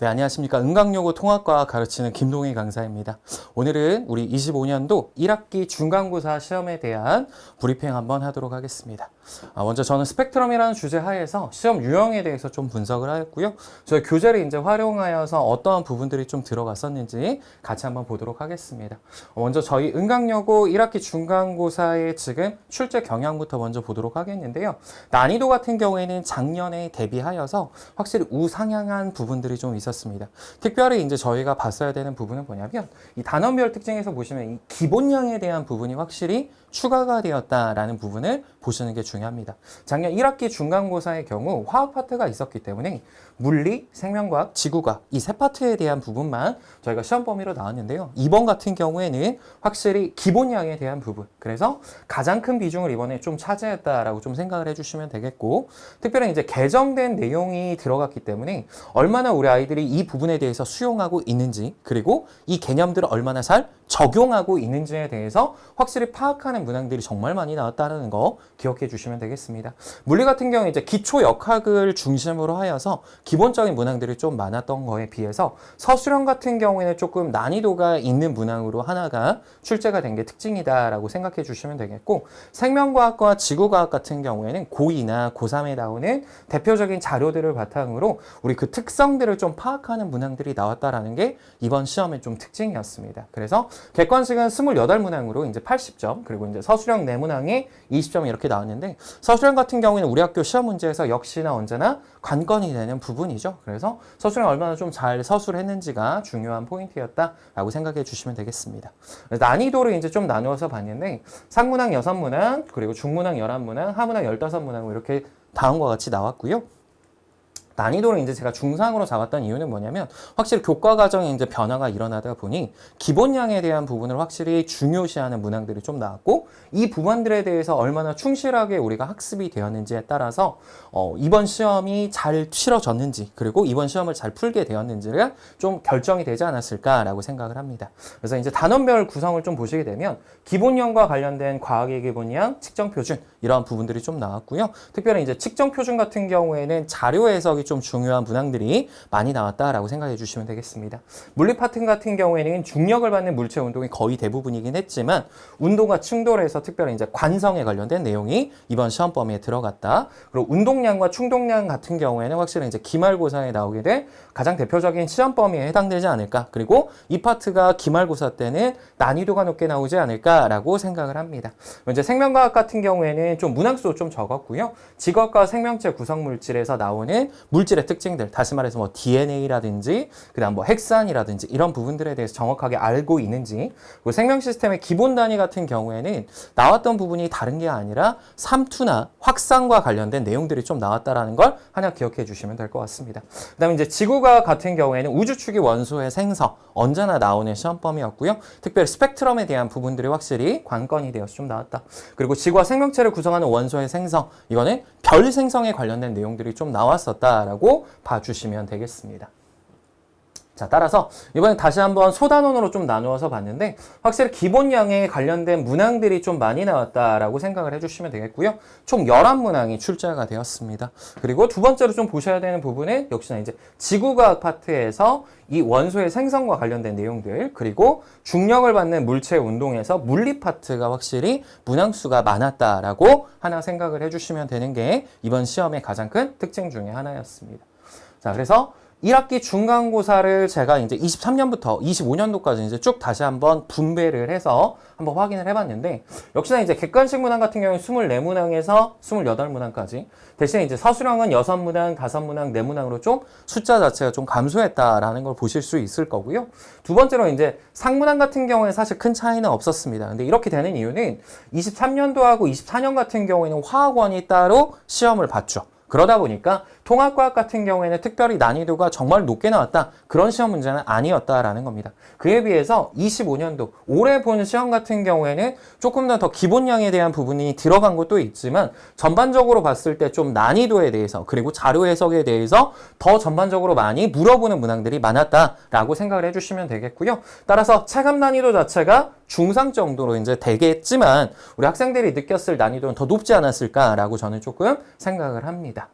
네, 안녕하십니까. 은강여고 통합과 가르치는 김동희 강사입니다. 오늘은 우리 25년도 1학기 중간고사 시험에 대한 브리핑 한번 하도록 하겠습니다. 아, 먼저 저는 스펙트럼이라는 주제 하에서 시험 유형에 대해서 좀 분석을 하였고요. 저희 교재를 이제 활용하여서 어떠한 부분들이 좀 들어갔었는지 같이 한번 보도록 하겠습니다. 어, 먼저 저희 은강여고 1학기 중간고사의 지금 출제 경향부터 먼저 보도록 하겠는데요. 난이도 같은 경우에는 작년에 대비하여서 확실히 우상향한 부분들이 좀 있었습니다. 특별히 이제 저희가 봤어야 되는 부분은 뭐냐면 이 단원별 특징에서 보시면 이 기본량에 대한 부분이 확실히 추가가 되었다라는 부분을 보시는 게 중요합니다. 작년 1학기 중간고사의 경우 화학 파트가 있었기 때문에 물리, 생명과학, 지구과학 이 세 파트에 대한 부분만 저희가 시험 범위로 나왔는데요. 이번 같은 경우에는 확실히 기본량에 대한 부분 그래서 가장 큰 비중을 이번에 좀 차지했다라고 좀 생각을 해주시면 되겠고 특별히 이제 개정된 내용이 들어갔기 때문에 얼마나 우리 아이들이 이 부분에 대해서 수용하고 있는지 그리고 이 개념들을 얼마나 잘 적용하고 있는지에 대해서 확실히 파악하는 문항들이 정말 많이 나왔다는 거 기억해 주시면 되겠습니다. 물리 같은 경우 이제 기초 역학을 중심으로 하여서 기본적인 문항들이 좀 많았던 거에 비해서 서술형 같은 경우에는 조금 난이도가 있는 문항으로 하나가 출제가 된 게 특징이다라고 생각해 주시면 되겠고 생명과학과 지구과학 같은 경우에는 고2나 고3에 나오는 대표적인 자료들을 바탕으로 우리 그 특성들을 좀 파악하는 문항들이 나왔다라는 게 이번 시험의 좀 특징이었습니다. 그래서 객관식은 28문항으로 이제 80점, 그리고 이제 서술형 4문항에 20점 이렇게 나왔는데, 서술형 같은 경우에는 우리 학교 시험 문제에서 역시나 언제나 관건이 되는 부 분이죠. 그래서 서술형 얼마나 좀 잘 서술했는지가 중요한 포인트였다라고 생각해 주시면 되겠습니다. 난이도를 이제 좀 나누어서 봤는데, 상문항 6문항, 그리고 중문항 11문항, 하문항 15문항 이렇게 다음과 같이 나왔고요. 난이도를 이제 제가 중상으로 잡았던 이유는 뭐냐면 확실히 교과 과정에 이제 변화가 일어나다 보니 기본량에 대한 부분을 확실히 중요시하는 문항들이 좀 나왔고 이 부분들에 대해서 얼마나 충실하게 우리가 학습이 되었는지에 따라서 어, 이번 시험이 잘 치러졌는지 그리고 이번 시험을 잘 풀게 되었는지가 좀 결정이 되지 않았을까라고 생각을 합니다. 그래서 이제 단원별 구성을 좀 보시게 되면 기본량과 관련된 과학의 기본량, 측정 표준 이러한 부분들이 좀 나왔고요. 특별히 이제 측정 표준 같은 경우에는 자료 해석이 좀 중요한 문항들이 많이 나왔다라고 생각해 주시면 되겠습니다. 물리 파트 같은 경우에는 중력을 받는 물체 운동이 거의 대부분이긴 했지만 운동과 충돌에서 특별히 이제 관성에 관련된 내용이 이번 시험 범위에 들어갔다. 그리고 운동량과 충동량 같은 경우에는 확실히 이제 기말고사에 나오게 될 가장 대표적인 시험 범위에 해당되지 않을까. 그리고 이 파트가 기말고사 때는 난이도가 높게 나오지 않을까라고 생각을 합니다. 이제 생명과학 같은 경우에는 좀 문항수 좀 적었고요. 직업과 생명체 구성 물질에서 나오는 물질의 특징들, 다시 말해서 뭐 DNA라든지 그 다음 뭐 핵산이라든지 이런 부분들에 대해서 정확하게 알고 있는지 그리고 생명 시스템의 기본 단위 같은 경우에는 나왔던 부분이 다른 게 아니라 삼투나 확산과 관련된 내용들이 좀 나왔다라는 걸 하나 기억해 주시면 될 것 같습니다. 그 다음에 이제 지구과학 같은 경우에는 우주축이 원소의 생성 언제나 나오는 시험 범위였고요. 특별히 스펙트럼에 대한 부분들이 확실히 관건이 되어서 좀 나왔다. 그리고 지구와 생명체를 구성하는 원소의 생성 이거는 별 생성에 관련된 내용들이 좀 나왔었다 라고 봐주시면 되겠습니다. 자, 따라서 이번에 다시 한번 소단원으로 좀 나누어서 봤는데 확실히 기본량에 관련된 문항들이 좀 많이 나왔다라고 생각을 해주시면 되겠고요. 총 11문항이 출제가 되었습니다. 그리고 두 번째로 좀 보셔야 되는 부분은 역시나 이제 지구과학 파트에서 이 원소의 생성과 관련된 내용들 그리고 중력을 받는 물체 운동에서 물리 파트가 확실히 문항수가 많았다라고 하나 생각을 해주시면 되는 게 이번 시험의 가장 큰 특징 중에 하나였습니다. 자, 그래서 1학기 중간고사를 제가 이제 23년부터 25년도까지 이제 쭉 다시 한번 분배를 해서 한번 확인을 해봤는데 역시나 이제 객관식 문항 같은 경우는 24문항에서 28문항까지 대신에 이제 서술형은 6문항, 5문항, 4문항으로 좀 숫자 자체가 좀 감소했다라는 걸 보실 수 있을 거고요. 두 번째로 이제 상문항 같은 경우에 사실 큰 차이는 없었습니다. 근데 이렇게 되는 이유는 23년도하고 24년 같은 경우에는 화학원이 따로 시험을 봤죠. 그러다 보니까 통합과학 같은 경우에는 특별히 난이도가 정말 높게 나왔다. 그런 시험 문제는 아니었다라는 겁니다. 그에 비해서 25년도 올해 본 시험 같은 경우에는 조금 더 더 기본량에 대한 부분이 들어간 것도 있지만 전반적으로 봤을 때 좀 난이도에 대해서 그리고 자료 해석에 대해서 더 전반적으로 많이 물어보는 문항들이 많았다라고 생각을 해주시면 되겠고요. 따라서 체감 난이도 자체가 중상 정도로 이제 되겠지만 우리 학생들이 느꼈을 난이도는 더 높지 않았을까라고 저는 조금 생각을 합니다.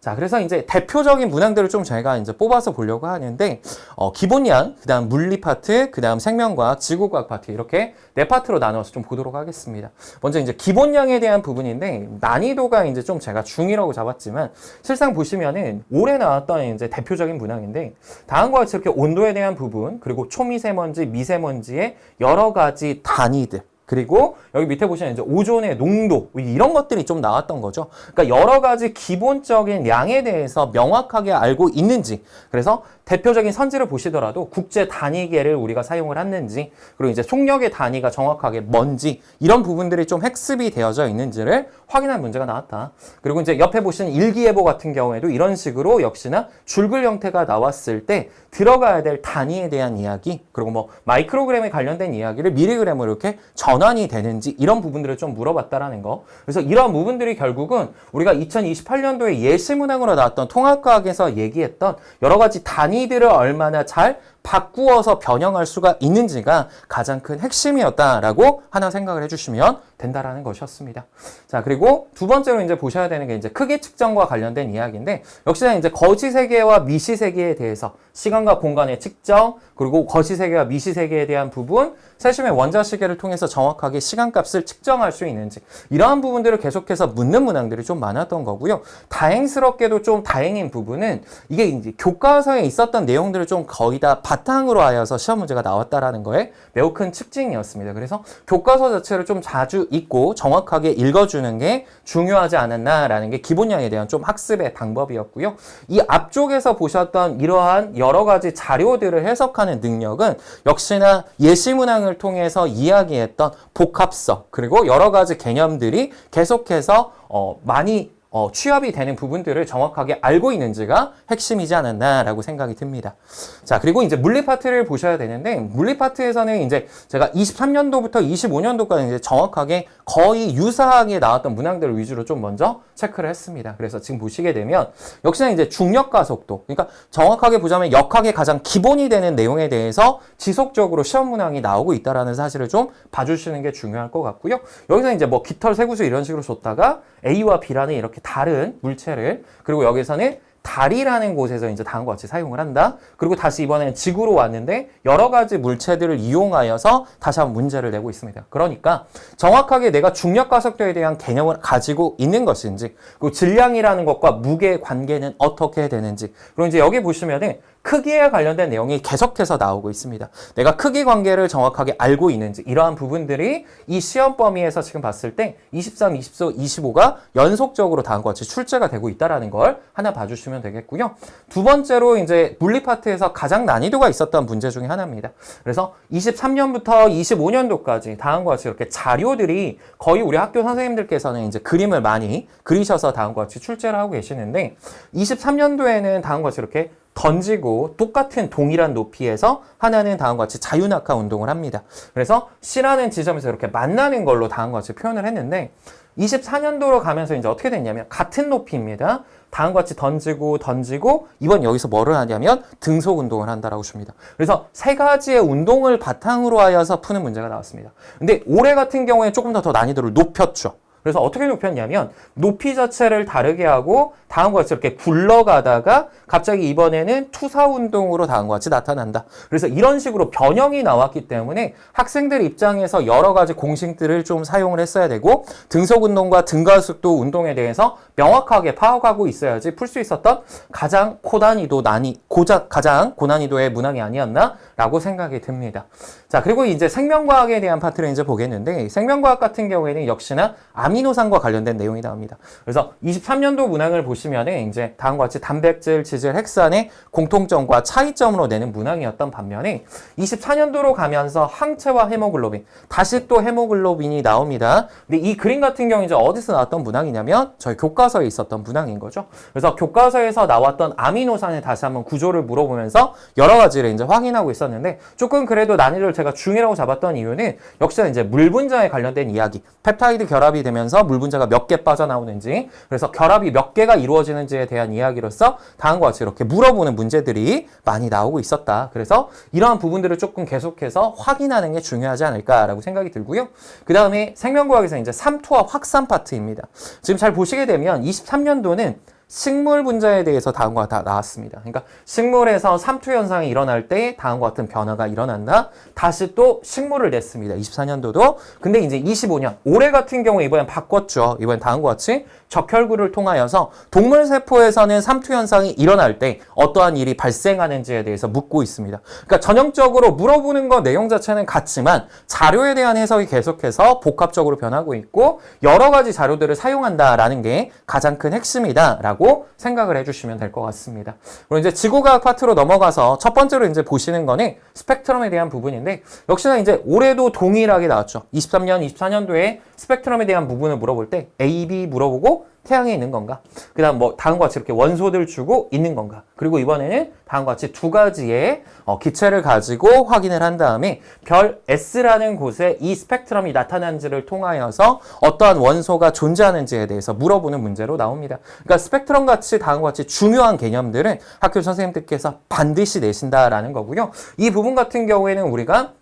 자, 그래서 이제 대표적인 문항들을 좀 저희가 이제 뽑아서 보려고 하는데, 어, 기본양, 그 다음 물리 파트, 그 다음 생명과학, 지구과학 파트, 이렇게 네 파트로 나눠서 좀 보도록 하겠습니다. 먼저 이제 기본양에 대한 부분인데, 난이도가 이제 좀 제가 중이라고 잡았지만, 실상 보시면은 올해 나왔던 이제 대표적인 문항인데, 다음과 같이 이렇게 온도에 대한 부분, 그리고 초미세먼지, 미세먼지의 여러 가지 단위들, 그리고 여기 밑에 보시면 이제 오존의 농도 이런 것들이 좀 나왔던 거죠. 그러니까 여러 가지 기본적인 양에 대해서 명확하게 알고 있는지 그래서 대표적인 선지를 보시더라도 국제 단위계를 우리가 사용을 했는지 그리고 이제 속력의 단위가 정확하게 뭔지 이런 부분들이 좀 학습이 되어져 있는지를 확인할 문제가 나왔다. 그리고 이제 옆에 보시는 일기예보 같은 경우에도 이런 식으로 역시나 줄글 형태가 나왔을 때 들어가야 될 단위에 대한 이야기 그리고 뭐 마이크로그램에 관련된 이야기를 미리그램으로 이렇게 전환이 되는지 이런 부분들을 좀 물어봤다라는 거. 그래서 이런 부분들이 결국은 우리가 2028년도에 예시 문항으로 나왔던 통합과학에서 얘기했던 여러 가지 단위들을 얼마나 잘 바꾸어서 변형할 수가 있는지가 가장 큰 핵심이었다라고 하나 생각을 해주시면 된다라는 것이었습니다. 자, 그리고 두 번째로 이제 보셔야 되는 게 이제 크기 측정과 관련된 이야기인데 역시나 이제 거시 세계와 미시 세계에 대해서 시간과 공간의 측정 그리고 거시 세계와 미시 세계에 대한 부분 세심의 원자 시계를 통해서 정확하게 시간값을 측정할 수 있는지 이러한 부분들을 계속해서 묻는 문항들이 좀 많았던 거고요. 다행스럽게도 좀 다행인 부분은 이게 이제 교과서에 있었던 내용들을 좀 거의 다 바탕으로 하여서 시험 문제가 나왔다라는 거에 매우 큰 특징이었습니다. 그래서 교과서 자체를 좀 자주 읽고 정확하게 읽어주는 게 중요하지 않았나라는 게 기본량에 대한 좀 학습의 방법이었고요. 이 앞쪽에서 보셨던 이러한 여러 가지 자료들을 해석하는 능력은 역시나 예시 문항을 통해서 이야기했던 복합성 그리고 여러 가지 개념들이 계속해서 어, 많이 어, 취합이 되는 부분들을 정확하게 알고 있는지가 핵심이지 않았나라고 생각이 듭니다. 자, 그리고 이제 물리 파트를 보셔야 되는데, 물리 파트에서는 이제 제가 23년도부터 25년도까지 이제 정확하게 거의 유사하게 나왔던 문항들을 위주로 좀 먼저 체크를 했습니다. 그래서 지금 보시게 되면, 역시나 이제 중력과 속도, 그러니까 정확하게 보자면 역학의 가장 기본이 되는 내용에 대해서 지속적으로 시험 문항이 나오고 있다라는 사실을 좀 봐주시는 게 중요할 것 같고요. 여기서 이제 뭐 깃털, 세구수 이런 식으로 줬다가 A와 B라는 이렇게 다른 물체를 그리고 여기서는 달이라는 곳에서 이제 다음과 같이 사용을 한다. 그리고 다시 이번에는 지구로 왔는데 여러 가지 물체들을 이용하여서 다시 한번 문제를 내고 있습니다. 그러니까 정확하게 내가 중력 가속도에 대한 개념을 가지고 있는 것인지, 그리고 질량이라는 것과 무게의 관계는 어떻게 되는지, 그리고 이제 여기 보시면은 크기에 관련된 내용이 계속해서 나오고 있습니다. 내가 크기 관계를 정확하게 알고 있는지 이러한 부분들이 이 시험 범위에서 지금 봤을 때 23, 24, 25가 연속적으로 다음과 같이 출제가 되고 있다라는 걸 하나 봐주시면 되겠고요. 두 번째로 이제 물리 파트에서 가장 난이도가 있었던 문제 중에 하나입니다. 그래서 23년부터 25년도까지 다음과 같이 이렇게 자료들이 거의 우리 학교 선생님들께서는 이제 그림을 많이 그리셔서 다음과 같이 출제를 하고 계시는데 23년도에는 다음과 같이 이렇게 던지고 똑같은 동일한 높이에서 하나는 다음과 같이 자유낙하 운동을 합니다. 그래서 C라는 지점에서 이렇게 만나는 걸로 다음과 같이 표현을 했는데 24년도로 가면서 이제 어떻게 됐냐면 같은 높이입니다. 다음과 같이 던지고 던지고 이번 여기서 뭐를 하냐면 등속 운동을 한다라고 줍니다. 그래서 세 가지의 운동을 바탕으로 하여서 푸는 문제가 나왔습니다. 근데 올해 같은 경우에 조금 더 더 난이도를 높였죠. 그래서 어떻게 높였냐면 높이 자체를 다르게 하고 다음과 같이 이렇게 굴러가다가 갑자기 이번에는 투사 운동으로 다음과 같이 나타난다. 그래서 이런 식으로 변형이 나왔기 때문에 학생들 입장에서 여러 가지 공식들을 좀 사용을 했어야 되고 등속 운동과 등가속도 운동에 대해서 명확하게 파악하고 있어야지 풀 수 있었던 가장 고난이도 난이 고작 가장 고난이도의 문항이 아니었나라고 생각이 듭니다. 자 그리고 이제 생명과학에 대한 파트를 이제 보겠는데 생명과학 같은 경우에는 역시나 아미노산과 관련된 내용이 나옵니다. 그래서 23년도 문항을 보시면은 이제 다음과 같이 단백질, 지질, 핵산의 공통점과 차이점으로 내는 문항이었던 반면에 24년도로 가면서 항체와 헤모글로빈, 다시 또 헤모글로빈이 나옵니다. 근데 이 그림 같은 경우 이제 어디서 나왔던 문항이냐면 저희 교과서에 있었던 문항인 거죠. 그래서 교과서에서 나왔던 아미노산의 다시 한번 구조를 물어보면서 여러 가지를 이제 확인하고 있었는데 조금 그래도 난이도를 제가 중이라고 잡았던 이유는 역시나 이제 물 분자에 관련된 이야기, 펩타이드 결합이 되면 서 물 분자가 몇 개 빠져나오는지, 그래서 결합이 몇 개가 이루어지는지에 대한 이야기로서 다음과 같이 이렇게 물어보는 문제들이 많이 나오고 있었다. 그래서 이러한 부분들을 조금 계속해서 확인하는 게 중요하지 않을까라고 생각이 들고요. 그 다음에 생명과학에서 이제 삼투와 확산 파트입니다. 지금 잘 보시게 되면 23년도는 식물 분자에 대해서 다음과 다 나왔습니다. 그러니까 식물에서 삼투 현상이 일어날 때 다음과 같은 변화가 일어난다. 다시 또 식물을 냈습니다. 24년도도. 근데 이제 25년 올해 같은 경우에 이번엔 바꿨죠. 이번엔 다음과 같이 적혈구를 통하여서 동물 세포에서는 삼투 현상이 일어날 때 어떠한 일이 발생하는지에 대해서 묻고 있습니다. 그러니까 전형적으로 물어보는 거 내용 자체는 같지만 자료에 대한 해석이 계속해서 복합적으로 변하고 있고 여러 가지 자료들을 사용한다라는 게 가장 큰 핵심이다라고 생각을 해주시면 될 것 같습니다. 그리고 이제 지구과학 파트로 넘어가서 첫 번째로 이제 보시는 거는 스펙트럼에 대한 부분인데 역시나 이제 올해도 동일하게 나왔죠. 23년, 24년도에 스펙트럼에 대한 부분을 물어볼 때 A, B 물어보고 태양에 있는 건가? 그 다음 뭐 다음과 같이 이렇게 원소들 주고 있는 건가? 그리고 이번에는 다음과 같이 두 가지의 어, 기체를 가지고 확인을 한 다음에 별 S라는 곳에 이 스펙트럼이 나타난지를 통하여서 어떠한 원소가 존재하는지에 대해서 물어보는 문제로 나옵니다. 그러니까 스펙트럼 같이 다음과 같이 중요한 개념들은 학교 선생님들께서 반드시 내신다라는 거고요. 이 부분 같은 경우에는 우리가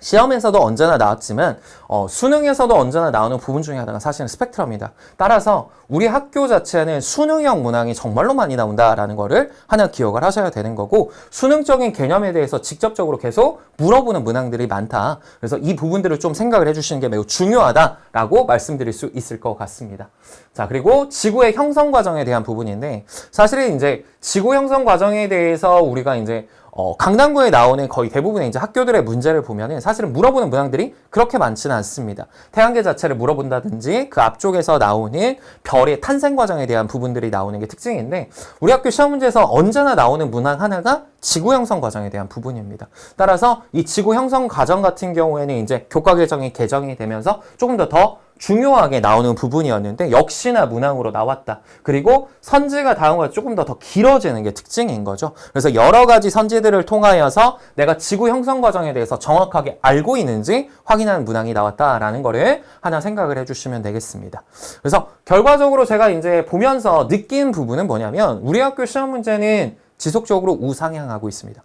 시험에서도 언제나 나왔지만 어, 수능에서도 언제나 나오는 부분 중에 하나가 사실은 스펙트럼이다. 따라서 우리 학교 자체는 수능형 문항이 정말로 많이 나온다라는 거를 하나 기억을 하셔야 되는 거고 수능적인 개념에 대해서 직접적으로 계속 물어보는 문항들이 많다. 그래서 이 부분들을 좀 생각을 해주시는 게 매우 중요하다라고 말씀드릴 수 있을 것 같습니다. 자 그리고 지구의 형성 과정에 대한 부분인데 사실은 이제 지구 형성 과정에 대해서 우리가 이제 어, 강남구에 나오는 거의 대부분의 이제 학교들의 문제를 보면은 사실은 물어보는 문항들이 그렇게 많지는 않습니다. 태양계 자체를 물어본다든지 그 앞쪽에서 나오는 별의 탄생 과정에 대한 부분들이 나오는 게 특징인데 우리 학교 시험 문제에서 언제나 나오는 문항 하나가 지구 형성 과정에 대한 부분입니다. 따라서 이 지구 형성 과정 같은 경우에는 이제 교과 개정이 개정이 되면서 조금 더더 중요하게 나오는 부분이었는데 역시나 문항으로 나왔다. 그리고 선지가 다음과 조금 더 더 길어지는 게 특징인 거죠. 그래서 여러 가지 선지들을 통하여서 내가 지구 형성 과정에 대해서 정확하게 알고 있는지 확인하는 문항이 나왔다라는 거를 하나 생각을 해주시면 되겠습니다. 그래서 결과적으로 제가 이제 보면서 느낀 부분은 뭐냐면 우리 학교 시험 문제는 지속적으로 우상향하고 있습니다.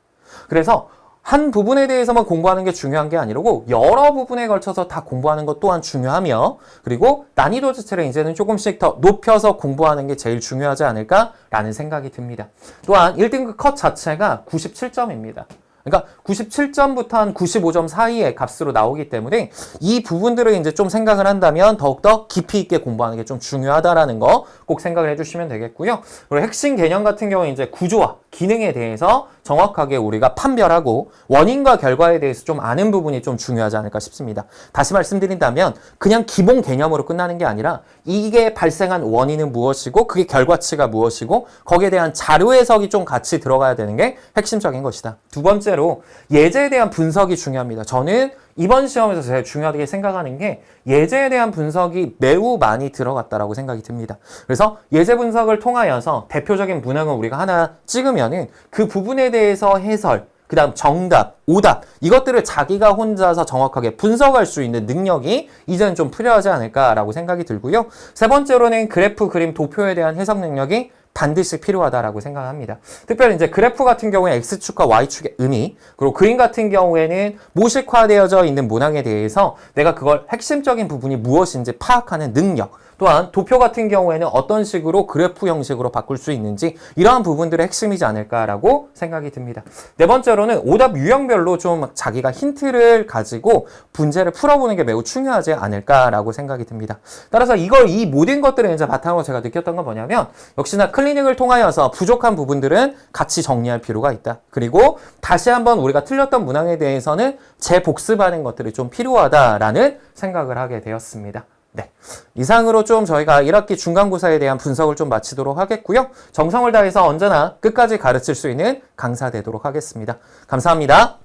그래서 한 부분에 대해서만 공부하는 게 중요한 게 아니고 여러 부분에 걸쳐서 다 공부하는 것 또한 중요하며 그리고 난이도 자체를 이제는 조금씩 더 높여서 공부하는 게 제일 중요하지 않을까라는 생각이 듭니다. 또한 1등급 컷 자체가 97점입니다. 그러니까 97점부터 한 95점 사이의 값으로 나오기 때문에 이 부분들을 이제 좀 생각을 한다면 더욱더 깊이 있게 공부하는 게 좀 중요하다라는 거 꼭 생각을 해주시면 되겠고요. 그리고 핵심 개념 같은 경우는 이제 구조와 기능에 대해서 정확하게 우리가 판별하고 원인과 결과에 대해서 좀 아는 부분이 좀 중요하지 않을까 싶습니다. 다시 말씀드린다면 그냥 기본 개념으로 끝나는 게 아니라 이게 발생한 원인은 무엇이고 그게 결과치가 무엇이고 거기에 대한 자료 해석이 좀 같이 들어가야 되는 게 핵심적인 것이다. 두 번째로 예제에 대한 분석이 중요합니다. 저는 이번 시험에서 제일 중요하게 생각하는 게 예제에 대한 분석이 매우 많이 들어갔다라고 생각이 듭니다. 그래서 예제 분석을 통하여서 대표적인 문항을 우리가 하나 찍으면은 그 부분에 대해서 해설, 그 다음 정답, 오답 이것들을 자기가 혼자서 정확하게 분석할 수 있는 능력이 이제는 좀 필요하지 않을까라고 생각이 들고요. 세 번째로는 그래프, 그림, 도표에 대한 해석 능력이 반드시 필요하다라고 생각합니다. 특별히 이제 그래프 같은 경우에 X축과 Y축의 의미, 그리고 그림 같은 경우에는 모식화되어져 있는 문항에 대해서 내가 그걸 핵심적인 부분이 무엇인지 파악하는 능력, 또한 도표 같은 경우에는 어떤 식으로 그래프 형식으로 바꿀 수 있는지 이러한 부분들의 핵심이지 않을까라고 생각이 듭니다. 네 번째로는 오답 유형별로 좀 자기가 힌트를 가지고 문제를 풀어보는 게 매우 중요하지 않을까라고 생각이 듭니다. 따라서 이걸 이 모든 것들을 이제 바탕으로 제가 느꼈던 건 뭐냐면 역시나 클리닉을 통하여서 부족한 부분들은 같이 정리할 필요가 있다. 그리고 다시 한번 우리가 틀렸던 문항에 대해서는 재복습하는 것들이 좀 필요하다라는 생각을 하게 되었습니다. 네. 이상으로 좀 저희가 1학기 중간고사에 대한 분석을 좀 마치도록 하겠고요. 정성을 다해서 언제나 끝까지 가르칠 수 있는 강사 되도록 하겠습니다. 감사합니다.